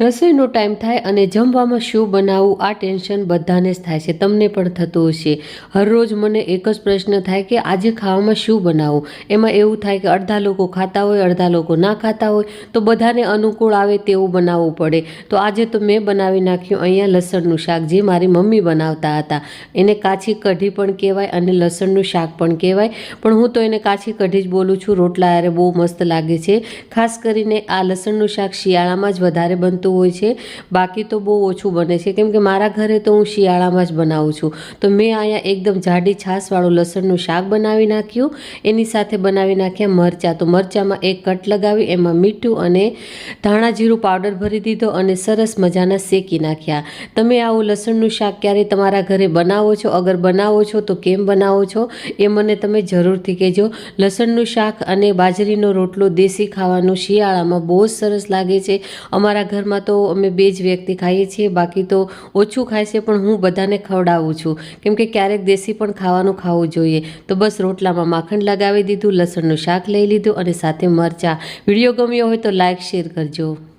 રસોઈનો time થાય અને જમવામાં શું બનાવવું આ ટેન્શન બધાને જ થાય છે. તમને પણ થતું હશે. હરરોજ મને એક જ પ્રશ્ન થાય કે આજે ખાવામાં શું બનાવવું એમાં એવું થાય કે અડધા લોકો ખાતા હોય, અડધા લોકો ના ખાતા હોય, તો બધાને અનુકૂળ આવે તેવું બનાવવું પડે. તો આજે તો મેં બનાવી નાખ્યું અહીંયા લસણનું શાક જે મારી મમ્મી બનાવતા હતા. એને કાચી કઢી પણ કહેવાય અને લસણનું શાક પણ કહેવાય. પણ હું તો એને કાચી કઢી જ બોલું છું. રોટલા યારે બહુ મસ્ત લાગે છે. ખાસ કરીને આ લસણનું શાક શિયાળામાં જ વધારે બનતું હોય છે. બાકી તો બહુ ઓછું બને છે. કેમ કે મારા ઘરે તો હું શિયાળામાં જ બનાવું છું. તો મેં અહીંયા એકદમ જાડી છાશવાળું લસણનું શાક બનાવી નાખ્યું. એની સાથે બનાવી નાખ્યા મરચાં. તો મરચાંમાં એક કટ લગાવી, એમાં મીઠું અને ધાણા જીરું પાવડર ભરી દીધો અને સરસ મજાના શેકી નાખ્યા. તમે આવું લસણનું શાક ક્યારેય તમારા ઘરે બનાવો છો? અગર બનાવો છો, તો કેમ બનાવો છો? એ મને તમે જરૂરથી કહેજો. લસણનું શાક અને બાજરીનો રોટલો દેશી ખાવાનું શિયાળામાં બહુ જ સરસ લાગે છે. અમારા ઘરમાં તો અમે બે જ વ્યક્તિ ખાઈએ છીએ, બાકી તો ઓછું ખાય છે, પણ હું બધાને ખવડાવું છું. કેમ કે ક્યારેક દેશી પણ ખાવાનું ખાવું જોઈએ. તો બસ રોટલામાં માખણ લગાવી દીધું, લસણનું શાક લઈ લીધું અને સાથે મરચાં. વીડિયો ગમ્યો હોય તો લાઇક શેર કરજો.